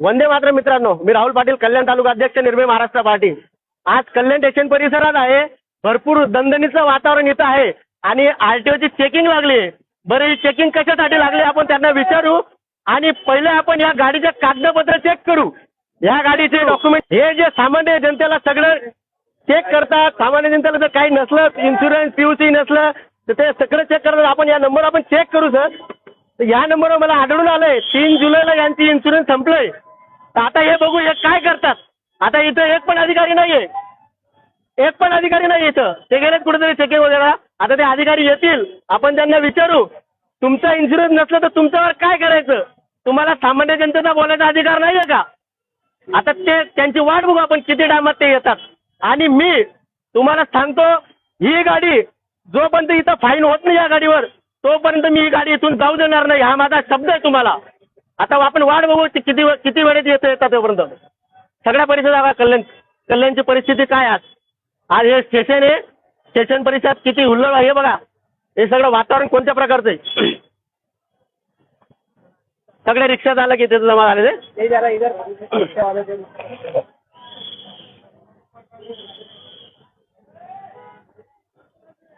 वंदे मात्र मित्रांनो मी राहुल पाटील कल्याण तालुका अध्यक्ष निर्मय महाराष्ट्र पार्टी आज कल्याण स्टेशन परिसरात आहे. भरपूर दणदणीचं वातावरण इथं आहे. आणि आरटीओची चेकिंग लागली. बरं ही चेकिंग कशासाठी लागली आपण त्यांना विचारू. आणि पहिले आपण या गाडीचे कागदपत्र चेक करू. या गाडीचे डॉक्युमेंट हे जे सामान्य जनतेला सगळं चेक करतात. सामान्य जनतेला जर काही नसलं इन्शुरन्स पीयूसी नसलं तर ते सगळं चेक करतात. आपण या नंबर आपण चेक करू सर या नंबरवर मला आढळून आलंय. तीन जुलैला यांची इन्शुरन्स संपलंय. आता हे बघू हे काय करतात? आता इथं एक पण अधिकारी नाहीये. एक पण अधिकारी नाही इथं. ते गेलेत कुठेतरी चेकिंग वगैरे. आता ते अधिकारी येतील. आपण त्यांना विचारू. तुमचा इन्शुरन्स नसला तर तुमच्यावर काय करायचं? तुम्हाला सामान्य जनतेचा बोलायचा अधिकार नाहीये का? आता ते त्यांची वाट बघू आपण किती टायमात ते येतात. आणि मी तुम्हाला सांगतो ही गाडी जोपर्यंत इथं फाईन होत नाही या गाडीवर तोपर्यंत मी ही गाडी इथून जाऊ देणार नाही. हा माझा शब्द आहे तुम्हाला. आता आपण वाट बघू किती वे- किती वेळेत येतं येतात तोपर्यंत. सगळ्या परिसरात कल्याण कल्याणची परिस्थिती काय आज? आज हे स्टेशन आहे. स्टेशन परिसरात किती हुल्लड आहे हे बघा. हे सगळं वातावरण कोणत्या प्रकारचं आहे? सगळे रिक्षा झालं की तिथं जमा झालेले.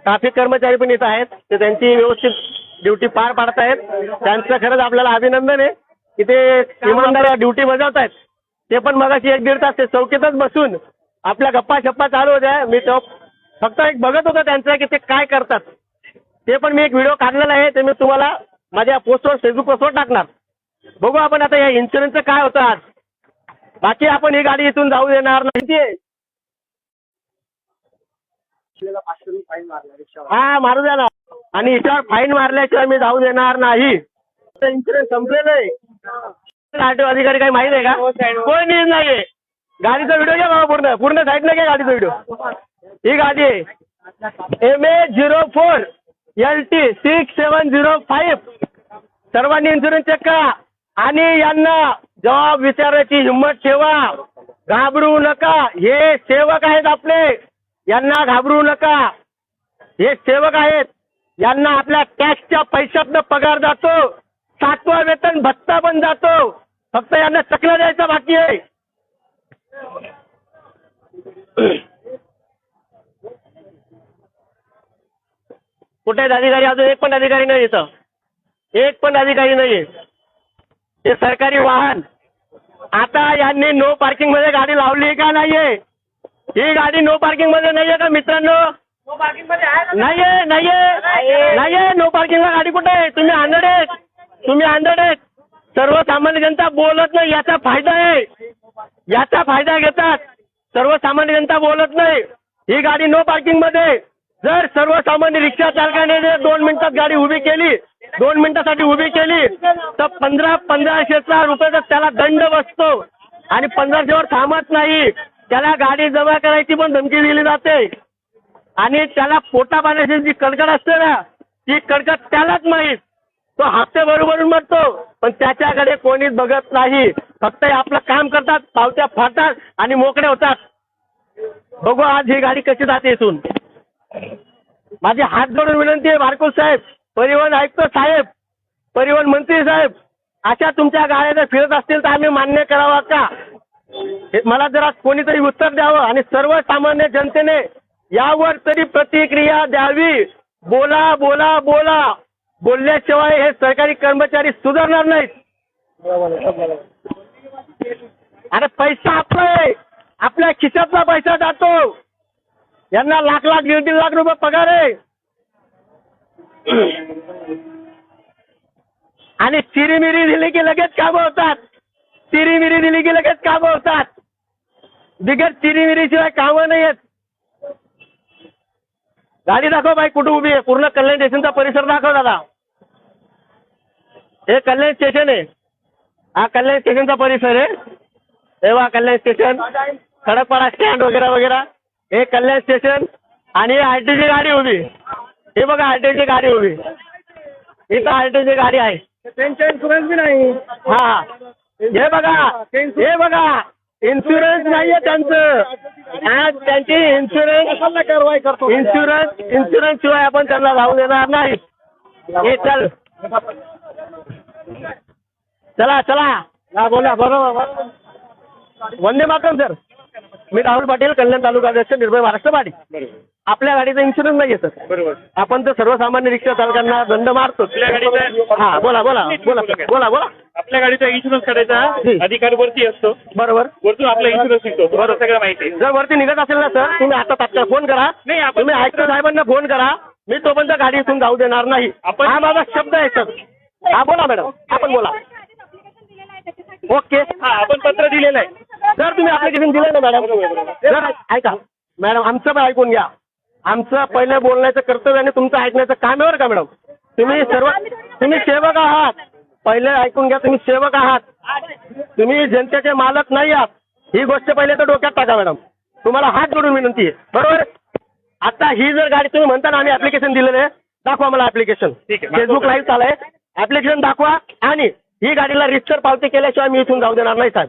ट्राफिक कर्मचारी पण इथं आहेत. ते त्यांची व्यवस्थित ड्युटी पार पाडत आहेत त्यांचं खरंच आपल्याला अभिनंदन आहे. की ते इमानदार ड्युटी बजावत आहेत ते पण मगाशी एक दीड तास ते चौकीतच बसून आपल्या गप्पा शप्पा चालू होत्या. मी तो फक्त एक बघत होतो त्यांचं की ते काय करतात. ते पण मी एक व्हिडिओ काढलेला आहे. ते मी तुम्हाला माझ्या पोस्टवर फेसबुक पोस्टवर टाकणार. बघू आपण आता या इन्शुरन्सचं काय होतं आज. बाकी आपण ही गाडी इथून जाऊ देणार नाही. हा मारू द्या ना. आणि याच्यावर फाईन मारल्याशिवाय मी जाऊ देणार नाही. इन्शुरन्स संपलेलं आहे. आरटीओ अधिकारी काही माहिती आहे का? कोणी नाहीये. गाडीचा व्हिडिओ घ्या बाबा पूर्ण. पूर्ण साईडला घ्या गाडीचा व्हिडिओ ही गाडी आहे. M A zero four L T six seven zero five सर्वांनी इन्शुरन्स चेक करा. आणि यांना जबाब विचारायची हिंमत ठेवा. घाबरू नका. हे सेवक आहेत आपले. यांना घाबरू नका. हे सेवक आहेत. यांना आपल्या टॅक्सच्या पैशातनं पगार जातो. सातवा वेतन भत्ता पण जातो. फक्त यांना चकला द्यायचा बाकी आहे. कुठे आहेत अधिकारी? अजून एक पण अधिकारी नाही इथं. एक पण अधिकारी नाहीये. हे सरकारी वाहन. आता यांनी नो पार्किंगमध्ये गाडी लावली का नाहीये? ही गाडी नो पार्किंगमध्ये नाहीये का मित्रांनो? नाहीये नाहीये. नाहीये नो पार्किंगला गाडी कुठे आहे? तुम्ही आहेत. तुम्ही आंधळ आहेत. सर्वसामान्य जनता बोलत नाही याचा फायदा आहे. याचा फायदा घेतात. सर्वसामान्य जनता बोलत नाही. ही गाडी नो पार्किंगमध्ये जर सर्वसामान्य रिक्षा चालकाने जर दोन मिनिटात गाडी उभी केली दोन मिनिटासाठी उभी केली तर पंधरा पंधराशेचा रुपयाचा त्याला दंड बसतो. आणि पंधराशेवर थांबत नाही. त्याला गाडी जमा करायची पण धमकी दिली जाते. आणि त्याला पोटा पाण्याची जी कडकड असते ना ती कडकड त्यालाच माहीत. तो हप्ते बरोबर म्हणतो पण त्याच्याकडे कोणीच बघत नाही. फक्त आपलं काम करतात पावत्या फाडतात आणि मोकळे होतात. बघू आज ही गाडी कशी जाते इथून. माझी हात जोडून विनंती आहे बारकोस साहेब. परिवहन आयुक्त साहेब परिवहन मंत्री साहेब अशा तुमच्या गाड्या जर फिरत असतील तर आम्ही मान्य करावा का? मला जरा कोणीतरी उत्तर द्यावं आणि सर्वसामान्य जनतेने यावर तरी प्रतिक्रिया द्यावी. बोला बोला बोला. बोलल्याशिवाय हे सरकारी कर्मचारी सुधारणार नाहीत. अरे पैसा आपला आहे आपल्या खिशातला पैसा जातो. यांना लाख लाख दीड दीड लाख रुपये पगार आहे. आणि चिरीमिरी दिली की लगेच कामं होतात. चिरीमिरी दिली की लगेच कामं होतात. बिगर चिरीमिरीशिवाय कामं नाही आहेत. गाडी दाखव बाई कुठं उभी आहे? पूर्ण कल्याण स्टेशनचा परिसर दाखव दादा. हे कल्याण स्टेशन आहे. हा कल्याण स्टेशनचा परिसर आहे. हे वा कल्याण स्टेशन. खडकपाडा स्टँड वगैरे वगैरे. हे कल्याण स्टेशन आणि आरटीची गाडी उभी. हे बघा आरटीची गाडी उभी. इथं आरटीची गाडी आहे. त्यांचा इन्शुरन्स बी नाही हा. हे बघा. हे बघा. इन्शुरन्स नाहीये त्यांचं. त्यांची इन्शुरन्स कारवाई करतो इन्शुरन्स इन्शुरन्स शिवाय आपण त्यांना जाऊ देणार नाही. हे चल. चला चला. हा बोला बरोबर बरोबर. वंदे मातरम सर. मी राहुल पाटील कल्याण तालुका अध्यक्ष निर्भय महाराष्ट्र बरोबर. आपल्या गाडीचा इन्शुरन्स नाही आहे सर. बरोबर. आपण तर सर्वसामान्य रिक्षा चालकांना दंड मारतो आपल्या गाडीचा हा बोला बोला बोला बोला बोला. आपल्या गाडीचा इन्शुरन्स काढायचा. अधिकार वरती असतो. बरोबर. वरतून आपला इन्शुरन्स निघतो. तुम्हाला सगळं माहिती आहे. जर वरती निघत असेल ना सर तुम्ही आता तात्काळ फोन करा. नाही, आपण- तुम्ही आयुक्त साहेबांना फोन करा. मी तोपर्यंत गाडी इथून जाऊ देणार नाही. आपण- हा माझा शब्द आहे सर. हा बोला मॅडम. आपण बोला. ओके. हा आपण पत्र दिलेलं आहे. सर तुम्ही ऍप्लिकेशन दिलं ना मॅडम. ऐका मॅडम आमचं पण ऐकून घ्या. आमचं पहिले बोलण्याचं कर्तव्य आणि तुमचं ऐकण्याचं काम आहे बरं का मॅडम? तुम्ही सर्व तुम्ही सेवक आहात. पहिले ऐकून घ्या तुम्ही सेवक आहात. तुम्ही जनतेचे मालक नाही आहात. ही गोष्ट पहिले तर डोक्यात टाका मॅडम. तुम्हाला हात जोडून विनंती आहे. बरोबर? आता ही जर गाडी तुम्ही म्हणता ना आम्ही ऍप्लिकेशन दिलेलं आहे. दाखवा मला ऍप्लिकेशन ठीक आहे. फेसबुक लाईव्ह चालय ऍप्लिकेशन दाखवा आणि ही गाडीला रिस्टर पावती केल्याशिवाय मी इथून जाऊ देणार नाही साहेब.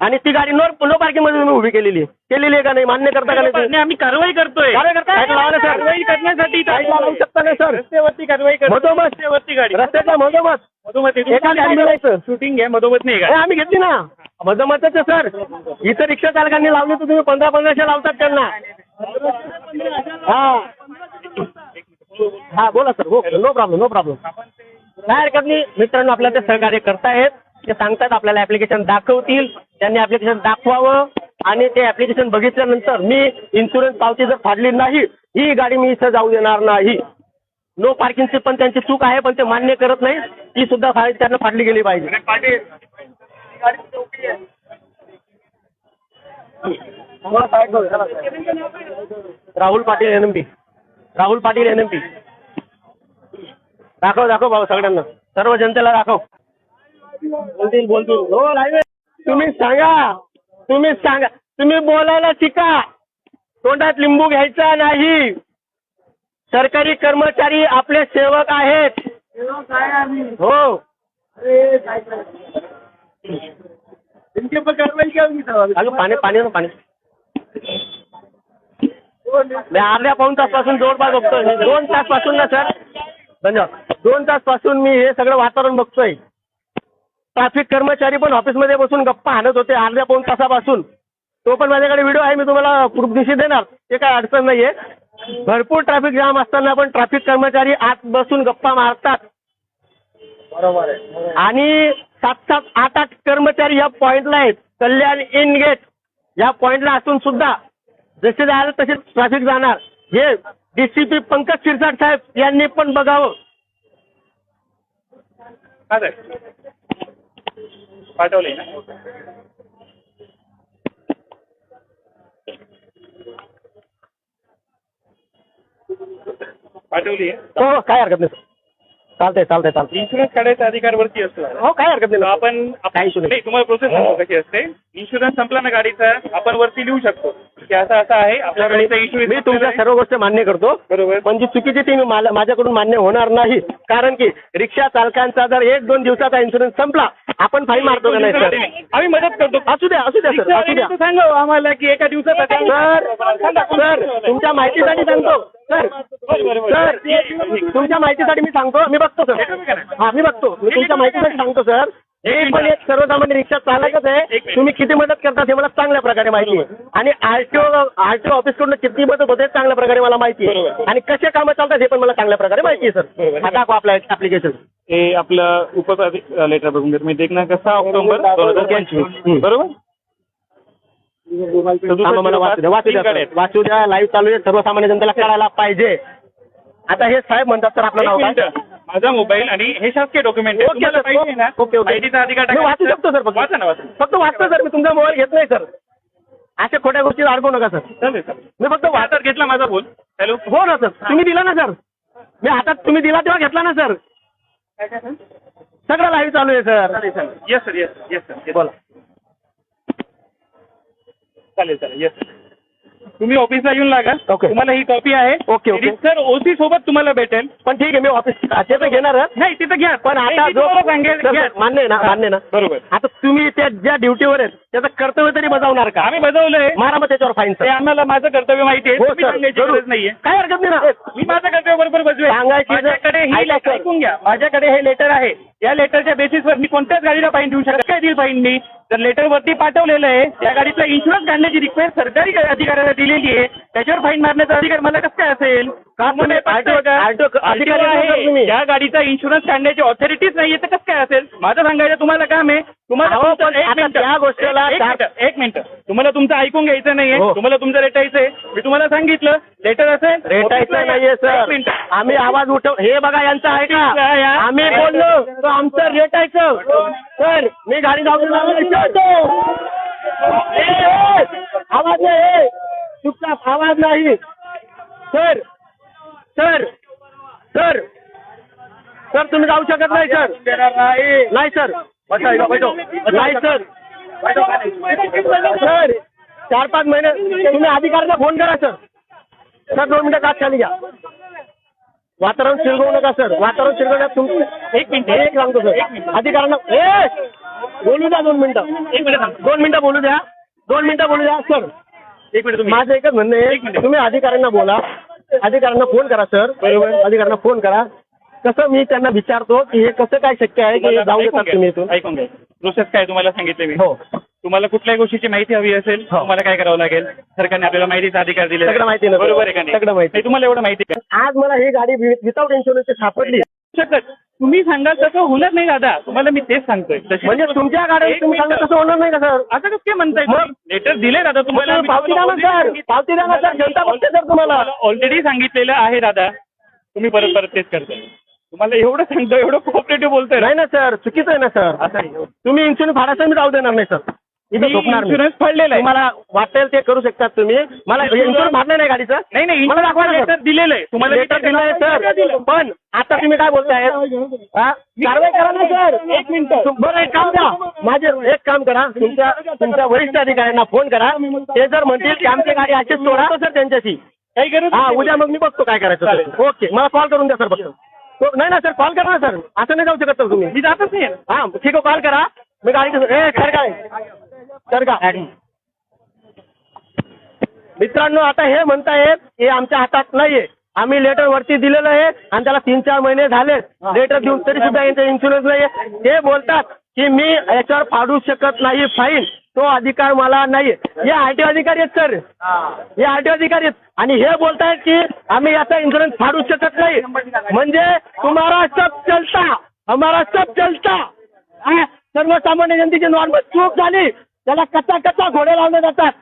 आणि ती गाडी नो नो पार्किंगमध्ये तुम्ही उभी केलेली आहे. केलेली आहे का नाही? मान्य करता का नाही आम्ही कारवाई करतोय. कारवाई लावा ना. कारवाई करण्यासाठी इथं साईड लावू शकता ना, सर. रस्त्यावरती कारवाई करतो मधोमध. रस्त्यावरती गाडी. रस्त्याच्या मधोमध. मधोमध एका गाडीला जायचं. शूटिंग आहे मधोमध नाही हे गाडी आम्ही घेतली ना. मधोमधच सर इथं रिक्षा चालकांनी लावली तर तुम्ही पंधरा पंधराशे लावतात त्यांना. हा. हा बोला सर हो नो प्रॉब्लेम नो प्रॉब्लेम काय हरकत नाही. मित्रांनो आपल्याला ते सहकार्य करतायत ते सांगतात आपल्याला ऍप्लिकेशन दाखवतील. त्यांनी ऍप्लिकेशन दाखवावं. आणि ते ऍप्लिकेशन बघितल्यानंतर मी इन्शुरन्स पावती जर फाडली नाही ही गाडी मी इथं जाऊ देणार नाही. नो पार्किंगची पण त्यांची चूक आहे पण ते मान्य करत नाही. ती सुद्धा फा- त्यांना फाडली गेली पाहिजे. Patil Rahul Patil N M P. Rahul Patil N M P. दाखव दाखव भाऊ सगळ्यांना. सर्व जनतेला दाखव. बोलतील बोलतील. हो लाईव्ह तुम्ही सांगा. तुम्ही सांगा. तुम्ही बोलायला शिका. तोंडात लिंबू घ्यायचा नाही. सरकारी कर्मचारी आपले सेवक आहेत. हो. अगं पाणी पाणी ना पाणी. मी अर्ध्या पाऊन तासपासून जवळपास बघतोय दोन तासपासून ना सर? धन्यवाद. दोन तासपासून मी हे सगळं वातावरण बघतोय. ट्रॅफिक कर्मचारी पण ऑफिसमध्ये बसून गप्पा हाणत होते अर्ध्या पाऊन तासापासून. तो पण माझ्याकडे व्हिडिओ आहे मी तुम्हाला प्रूफ दिवशी देणार. ते काय अडचण नाहीये. भरपूर ट्रॅफिक जाम असताना पण ट्रॅफिक कर्मचारी आत बसून गप्पा मारतात. बरोबर आहे. आणि सात सात आठ आठ कर्मचारी या पॉइंटला आहेत. कल्याण इन गेट या पॉइंटला असून सुद्धा जसे जायला तसे ट्रॅफिक जाणार. हे डीसीपी पंकज शिरसाट साहेब यांनी पण बघावं. हा साहेब ना? पाठवली आहे हो काय हरकत नाही चालतंय चालतंय चालतंय. इन्शुरन्स काढायचा अधिकार वरती असतो. हो काय हरकत नाही आपण issue नाही. नाही तुम्हाला प्रोसेस कशी असते. इन्शुरन्स संपला ना गाडीचा आपण वरती लिहू शकतो. असं असं आहे आपल्या गाडीचा इन्शुरन्स मी तुमच्या सर्व गोष्टी मान्य करतो. बरोबर. पण जी चुकीची ती मला- माझ्याकडून मान्य होणार नाही. कारण की रिक्षा चालकांचा जर एक दोन दिवसाचा इन्शुरन्स संपला आपण फाईन मारतो का नाही सर आम्ही मदत करतो. असू द्या असू द्या सर असू द्या. तर सांगावं आम्हाला की एका दिवसात सर सर तुमच्या माहितीसाठी सांगतो. सर सर तुमच्या माहितीसाठी मी सांगतो. मी बघतो सर हा मी बघतो. मी तुमच्या माहितीसाठी सांगतो सर हे पण एक सर्वसामान्य रिक्षा चालकच आहे. तुम्ही किती मदत करता हे मला चांगल्या प्रकारे माहिती आहे. आणि आरटीओ आरटीओ ऑफिसकडून किती मदत होते चांगल्या प्रकारे मला माहिती आहे. आणि कसे कामं चालतात हे पण मला चांगल्या प्रकारे माहिती आहे सर. हा दाखवा आपलं ऍप्लिकेशन हे आपलं उपप्राधिक लेटर बघून घेतो मी देखना सहा ऑक्टोबर दोन हजार पंचवीस. बरोबर? वाचू द्या लाईव्ह चालू आहे. सर्वसामान्य जनतेला कळायला पाहिजे. आता हे साहेब म्हणतात सर आपलं नाव काय. माझा मोबाईल आणि हे शासकीय डॉक्युमेंट आहे. ओके तुम्हाला सर. पाहिजे ना ओके ओके. अधिकार मी वाचू शकतो सर फक्त. वाचा ना वाचा. फक्त वाचतो सर मी तुमचा मोबाईल घेत नाही सर. अशा खोट्या गोष्टी अडकू नका सर. चालेल सर मी फक्त वाचत हातात घेतला माझा फोन हॅलो? हो ना सर. तुम्ही दिला ना सर. मी हातात तुम्ही दिला तेव्हा घेतला ना सर. सगळं लाईव्ह चालू आहे sir. Yes sir yes yes sir बोला. चालेल चालेल. येस तुम्ही ऑफिसला येऊन लागा ओके. तुम्हाला ही कॉपी आहे ओके, ओके. सर ओसी सोबत तुम्हाला भेटेल पण ठीक आहे मी ऑफिस ते तर घेणार नाही तिथं घ्या पण आता मी जो तुम्हाला सांगेल सर, घ्या. सर, मान्य आहे ना. मान्य आहे ना बरोबर आता तुम्ही त्या ज्या ड्युटीवर आहेत त्याचं कर्तव्य तरी बजावणार का? आम्ही बजावलंय. मारा मग त्याच्यावर फाईन ते आम्हाला माझं कर्तव्य माहिती आहे. हो तुम्ही सर सांगायची जरूर. गरज नाहीये. काय हरकत नाही ना? मी माझं कर्तव्य बरोबर बजवेल सांगायची जर- माझ्याकडे ही ऐका लेटर सर. ऐकून घ्या. माझ्याकडे हे लेटर आहे. या लेटरच्या बेसिसवर मी कोणत्याच गाडीला फाईन देऊ शकत काय देईल फाईन मी? तर लेटर वरती पाठवलेलं आहे. त्या गाडीचा इन्शुरन्स काढण्याची रिक्वेस्ट सरकारी अधिकाऱ्याला दिलेली आहे. त्याच्यावर फाईन मारण्याचा अधिकार मला कसं काय असेल? का हे पटतंय RTO का? RTO अधिकारी आहे. तुम्ही. या गाडीचा इन्शुरन्स काढण्याची ऑथॉरिटीच नाहीये तर कसं काय असेल? माझं सांगायचं तुम्हाला काम आहे. तुम्हाला अहो, तुमचं- पण एक आता मिनिटं. त्या गोष्टीला एक- मिनिटं, एक मिनिट. तुम्हाला तुमचं ऐकून घ्यायचं नाहीये. हो. तुम्हाला तुमचं रेटायचंय. मी तुम्हाला सांगितलं लेटर असेल रेटायचं. नाहीये एक सर मिनिट. आम्ही आवाज उठव हे बघा यांचं आहे या, का या. आम्ही बोललो तर आमचं रेटायचं. सर मी गाडी जाऊन आवाज नाही ए, चुपचाप आवाज नाही. सर सर सर सर तुम्ही जाऊ शकत नाही सर नाही. सर नाही सर सर चार पाच महिने तुम्ही अधिकाऱ्यांना फोन करा सर. सर दोन मिनिटं आत खाली घ्या. वातावरण शिरगवू नका सर. वातावरण शिरगवण्यात तुमचं एक मिनिट. एक सांगतो सर. अधिकाऱ्यांना ए बोलू द्या दोन मिनिटं. एक मिनिट. दोन मिनिटं बोलू द्या. दोन मिनिटं बोलू द्या सर. एक मिनिट तुम्ही. माझं एकच म्हणणं आहे. तुम्ही अधिकाऱ्यांना बोला. अधिकाऱ्यांना फोन करा सर. बरोबर. अधिकाऱ्यांना फोन करा. कसं मी त्यांना विचारतो की हे कसं काय शक्य आहे की जाऊ देतात तुम्ही. इथून? ऐकून घ्या. प्रोसेस काय तुम्हाला सांगितले मी? हो. तुम्हाला कुठल्याही गोष्टीची माहिती हवी असेल हो. तुम्हाला काय करावं लागेल? सरकारने आपल्याला माहितीचा अधिकार दिलेला आहे. सगळं माहिती. बरोबर आहे का नाही? सगळं माहिती. नाही, तुम्हाला एवढं माहिती का? आज मला ही गाडी विदाऊट इन्शुरन्सची सापडली. शकत. तुम्ही सांगाल तसं होणार नाही दादा. तुम्हाला मी तेच सांगतोय. तशी- म्हणजे तुमच्या गाड्या एक तुम्ही सांगा मिनिटं. तसं होणार नाही का सर? असं कसं काय म्हणताय मग? लेटर दिले दादा तुम्हाला. तुम्ही पावती द्या ना सर. पावती द्या ना सर. जनता बघते सर तुम्हाला. ऑलरेडी सांगितलेलं आहे दादा. तुम्ही परत परत तेच करताय. तुम्हाला एवढं सांगतो एवढं कोऑपरेटिव्ह बोलतोय नाही ना सर. चुकीचं आहे ना सर. असं नाही. तुम्ही इन्शुरन्स फाडायचं मी जाऊ देणार नाही सर. मी. इन्शुरन्स फाडलेला आहे. तुम्हाला वाटेल ते करू शकतात तुम्ही. मला इन्शुरन्स फाडलं नाही गाडीचं. नाही नाही मला दाखवा ना सर. लेटर दिलेलं आहे. तुम्हाला मी लेटर ते- दिलंय सर. पण आता तुम्ही काय बोलताय? हा? कारवाई करा ना सर. एक मिनिट. बरं एक काम द्या माझे एक काम करा. तुमच्या तुमच्या वरिष्ठ अधिकाऱ्यांना फोन करा. ते जर म्हणतील की आमची गाडी अशीच सोडा सर त्यांच्याशी. काही गरज हा नाही. उद्या मग मी बघतो काय करायचं. ओके. मला कॉल करून द्या सर फक्त. तो- नाही ना सर कॉल करा ना सर. असं नाही जाऊ शकत सर तुम्ही. मी जातच नाही. हा ठीक आहे कॉल करा. मी गाडी ए सर काय? सर का मित्रांनो आता हे म्हणतायत हे आमच्या हातात नाहीये. आम्ही लेटर वरती दिलेलं आहे आणि त्याला तीन चार महिने झाले लेटर देऊन तरी सुद्धा यांचा इन्शुरन्स नाहीये. ते बोलतात की मी याच्यावर फाडू शकत नाही. फाईन तो अधिकार मला नाही. हे आरटीओ अधिकारी आहेत सर हे आरटीओ अधिकारी आहेत. आणि हे बोलतायत की आम्ही याचा इन्शुरन्स फाडू शकत नाही. म्हणजे तुम्हाला सब चलता. हमारा सब चलता. हा, सर्वसामान्य जनतेची नॉर्मल चूक झाली. त्याला कच्चा कच्चा घोडे लावले जातात.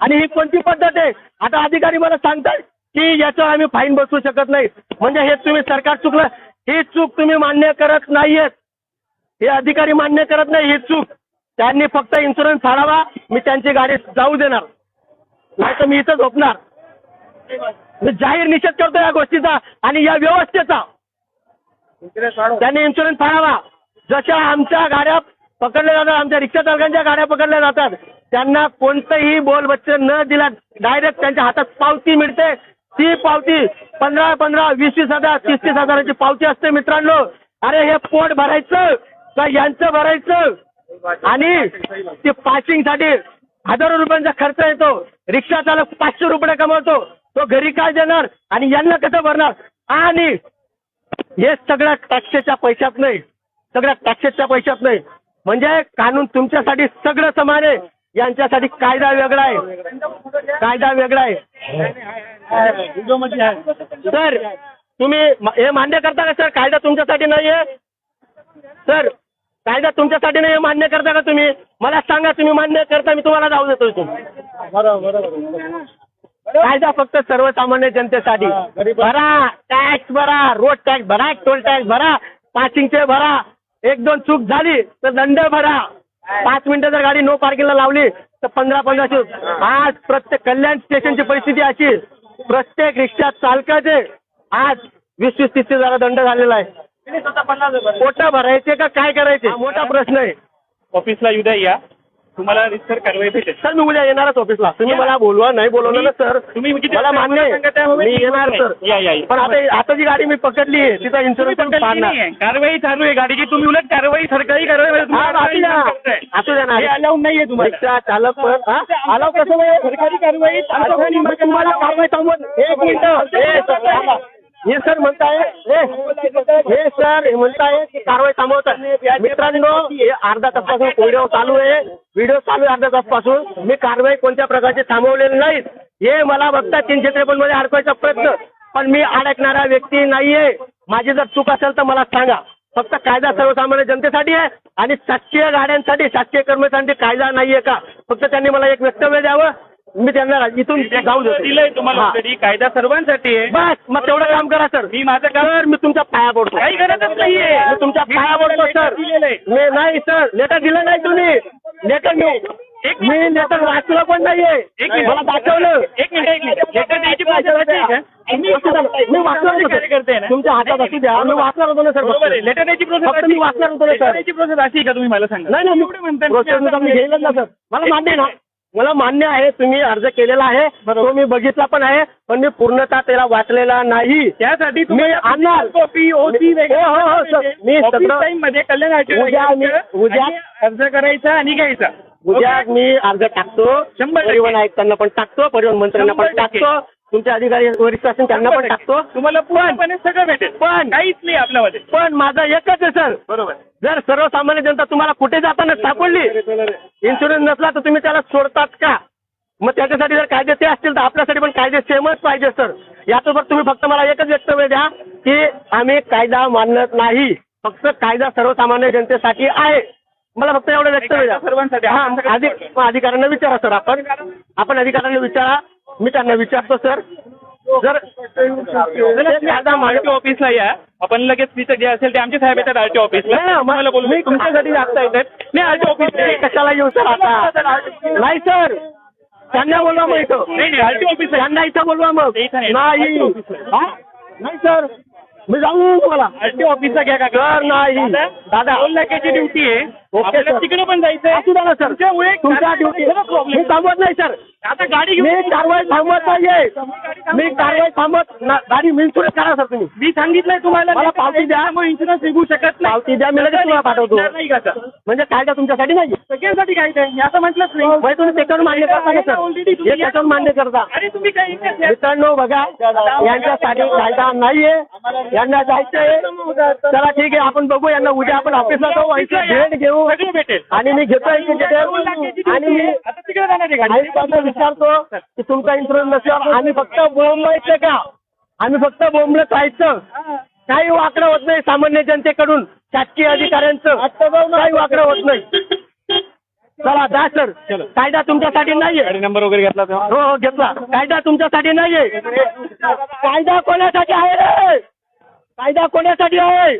आणि ही कोणती पद्धत आहे? आता अधिकारी मला सांगतात की याच्यावर आम्ही फाईन बसवू शकत नाही. म्हणजे हे तुम्ही सरकार चुकलं. ही चूक तुम्ही मान्य करत नाहीयेत. हे अधिकारी मान्य करत नाही ही चूक. त्यांनी फक्त इन्शुरन्स फाडावा मी त्यांची गाडी जाऊ देणार. नाही तर मी इथं झोपणार. मी जाहीर निषेध करतो या गोष्टीचा आणि या व्यवस्थेचा. त्यांनी इन्शुरन्स फाडावा जशा आमच्या गाड्या पकडल्या जातात आमच्या रिक्षा चालकांच्या गाड्या पकडल्या जातात त्यांना कोणतंही बोलबच्च न दिला डायरेक्ट त्यांच्या हातात पावती मिळते. ती पावती पंधरा पंधरा वीस वीस हजार तीस तीस हजाराची पावती असते मित्रांनो. अरे हे पोट भरायचं. का यांचं भरायचं? आणि ते पासिंगसाठी हजारो रुपयांचा खर्च येतो. रिक्षा चालक पाचशे रुपये कमवतो. तो घरी काय देणार? आणि यांना कसं भरणार? आणि हे सगळ्या टॅक्सेच्या पैशात नाही. सगळ्या टॅक्सेसच्या पैशात नाही. म्हणजे कानून तुमच्यासाठी सगळं समान आहे. यांच्यासाठी कायदा वेगळा आहे. कायदा वेगळा आहे. सर तुम्ही हे मान्य करता का सर? कायदा तुमच्यासाठी नाही आहे सर कायदा तुमच्यासाठी नाही हे मान्य करता का तुम्ही? मला सांगा तुम्ही मान्य करता मी तुम्हाला जाऊ देतो इथून. कायदा फक्त सर्वसामान्य जनतेसाठी. भरा टॅक्स भरा रोड टॅक्स भरा टोल टॅक्स भरा पासिंगचे भरा. एक दोन चूक झाली तर दंड भरा. पाच मिनिटं जर गाडी नो पार्किंगला लावली तर पंधरा पंधराशे आज प्रत्येक कल्याण स्टेशनची परिस्थिती अशी. प्रत्येक रिक्षा चालकाचे आज वीस वीस तीस तीस हजार दंड झालेला आहे. पोटा भरायचे का काय करायचे? हा मोठा प्रश्न आहे. ऑफिसला उद्या या. तुम्हाला रिसर कारवाई भेटेल. सर मी उद्या येणारच ऑफिसला. तुम्ही. मला बोलवा नाही बोलवलं ना सर. तुम्ही किती मला मान्य आहे. मी येणार. सर. या, या, या. पण आता आता जी गाडी मी पकडली आहे तिचा इन्शुरन्स पण पाडणार. कारवाई चालू आहे गाडीची. तुम्ही उलट कारवाई सरकारी कारवाई तुम्ही असू द्या. ना. हे नाहीये तुम्हाला. चालक पण? आलाव कसं? सरकारी कारवाई तुम्हाला कारवाई थांबवत एक मिनिट. हे सर म्हणताय हे सर म्हणताय की कारवाई थांबवतात. मित्रांनो हे अर्धा तासपासून व्हिडिओ चालू आहे. व्हिडिओ चालू आहे अर्धा तासपासून. मी कारवाई कोणत्या प्रकारची थांबवलेली नाही हे मला फक्त तीनशे त्रेपन्नमध्ये अडकवायचा प्रयत्न. पण मी अडकणारा व्यक्ती नाहीये. माझी जर चूक असेल तर मला सांगा. फक्त कायदा सर्वसामान्य जनतेसाठी आहे आणि शासकीय गाड्यांसाठी शासकीय कर्मचाऱ्यांसाठी कायदा नाहीये का? फक्त त्यांनी मला एक वक्तव्य द्यावं. मी त्यांना इथून जाऊ देतो. दिलंय तुम्हाला हा. कायदा सर्वांसाठी आहे. बस मग तेवढं काम करा सर. मी माझं काम सर मी तुमच्या पाया पडतो. काही गरजच नाहीये. मी तुमच्या मी पाया पडतो सर. मी नाही सर. लेटर दिलं नाही तुम्ही. लेटर मी एक मी लेटर वाचलं पण नाहीये. एक मिनिट. मला दाखवलं. एक मिनिट एक मिनिट. लेटर द्यायची आहे का? मी मी वाचणार होतो. कार्यकर्ते आहे सर. ना? तुमच्या हातात असू द्या. मी वाचणार होतो ना सर बरोबर आहे. फक्त. लेटर द्यायची प्रोसेस फक्त मी वाचणार होतो ना सर. प्रोसेस अशी आहे का तुम्ही मला सांगा? नाही नाही एवढं म्हणताय प्रोसेस तुम्ही मी घेईलच ना सर. मला मान्य आहे ना. मला मान्य आहे तुम्ही अर्ज केलेला आहे तो मी बघितला पण आहे पण मी पूर्णतः त्याला वाचलेला नाही. त्यासाठी मी आणणार कॉपी ओसी मी- हो, हो, हो, सर. मी सगळं- टाइममध्ये कल्याण उद्या मी- उद्या- अर्ज करायचा आणि घ्यायचा. उद्या मी अर्ज टाकतो. शंभर टक्के. परिवहन आयुक्तांना पण टाकतो परिवहन मंत्र्यांना पण शंभर टक्के. टाकतो. तुमचे अधिकारी वरिष्ठ असेल त्यांना पण टाकतो. तुम्हाला पूर्णपणे सगळं भेटेल. पण- काहीच नाही आपल्यामध्ये. पण माझा एकच आहे सर. बरोबर. जर सर्वसामान्य जनता तुम्हाला कुठे जाताना सापडली इन्शुरन्स नसला तर तुम्ही त्याला सोडतात का? मग त्याच्यासाठी जर कायदे ते असतील तर आपल्यासाठी पण कायदे सेमच पाहिजे सर. यासोबत तुम्ही फक्त मला एकच वक्तव्य द्या की आम्ही कायदा मानत नाही. फक्त कायदा सर्वसामान्य जनतेसाठी आहे. मला फक्त एवढं वक्तव्य द्या. सर्वांसाठी. हा अधिकाऱ्यांना विचारा सर आपण. आपण अधिकाऱ्यांना विचारा मी त्यांना विचारतो सर. जर मान आरटीओ ऑफिसला या. आपण लगेच तिथं जे असेल ते आमचे साहेब येतात आरटीओ ऑफिसला मला बोलू मी तुमच्यासाठी जास्त येतात नाही आरटीओ ऑफिस कशाला येऊ सर आता? नाही सर. त्यांना बोलवा मग इथं. नाही नाही आरटीओ ऑफिस त्यांना इथं बोलवा मग. हा? नाही सर. मी जाऊ तुम्हाला. आरटीओ ऑफिसला घ्या का सर नाही. दादा दोन लाखाची ड्युटी आहे. Okay, sir. तिकडे पण जायचंय. असू द्या ना सर. तुमच्या ड्युटी मी थांबवत नाही सर. आता गाडी मी कारवाई थांबवत नाहीये. मी कारवाई थांबवत ना- गाडी इन्शुरन्स करा सर तुम्ही. मी सांगितलंय तुम्हाला मला पावती द्या. मग इन्शुरन्स निघू शकत नाही. पावती द्या, मी लगेच तुम्हाला पाठवतो. नाही का सर? म्हणजे कायदा तुमच्यासाठी नाही सगळ्यांसाठी काय मी असं म्हटलंच नाही. म्हणजे तुम्ही त्याच्यावर मान्य करता का सर? हे त्याच्यावर मान्य करता. अरे तुम्ही काय. मित्रांनो बघा यांच्यासाठी कायदा नाहीये. यांना जायचंय. चला ठीक आहे आपण बघू यांना उद्या आपण ऑफिसला जाऊ यांची भेट घेऊ. भेटेल आणि मी घेतो आणि मी विचारतो की तुमचा इन्शुरन्स नसल्यावर आम्ही फक्त बोंबायचं का? आम्ही फक्त बोंबलत राहायचं. काही वाकडं होत नाही सामान्य जनतेकडून शासकीय अधिकाऱ्यांचं. काही वाकडं होत नाही. चला जा सर कायदा तुमच्यासाठी नाहीये. नंबर वगैरे घेतला हो हो घेतला. कायदा तुमच्यासाठी नाहीये. कायदा कोणासाठी आहे रे? कायदा कोणासाठी आहे?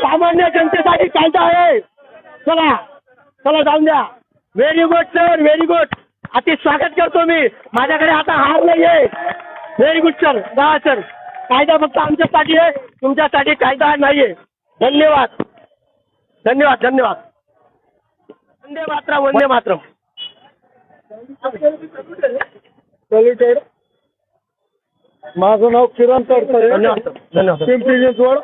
सामान्य जनतेसाठी कायदा आहे. चला चला जाऊन द्या. Very good sir very good अति स्वागत करतो मी. माझ्याकडे आता हार नाहीये. व्हेरी गुड सर जा सर कायदा फक्त आमच्यासाठी आहे. तुमच्यासाठी कायदा नाहीये. धन्यवाद. धन्यवाद धन्यवाद. वंदे मातरम वंदे मातरम. माझं नाव किरण धन्यवाद सर. पिंपरी चिंचवड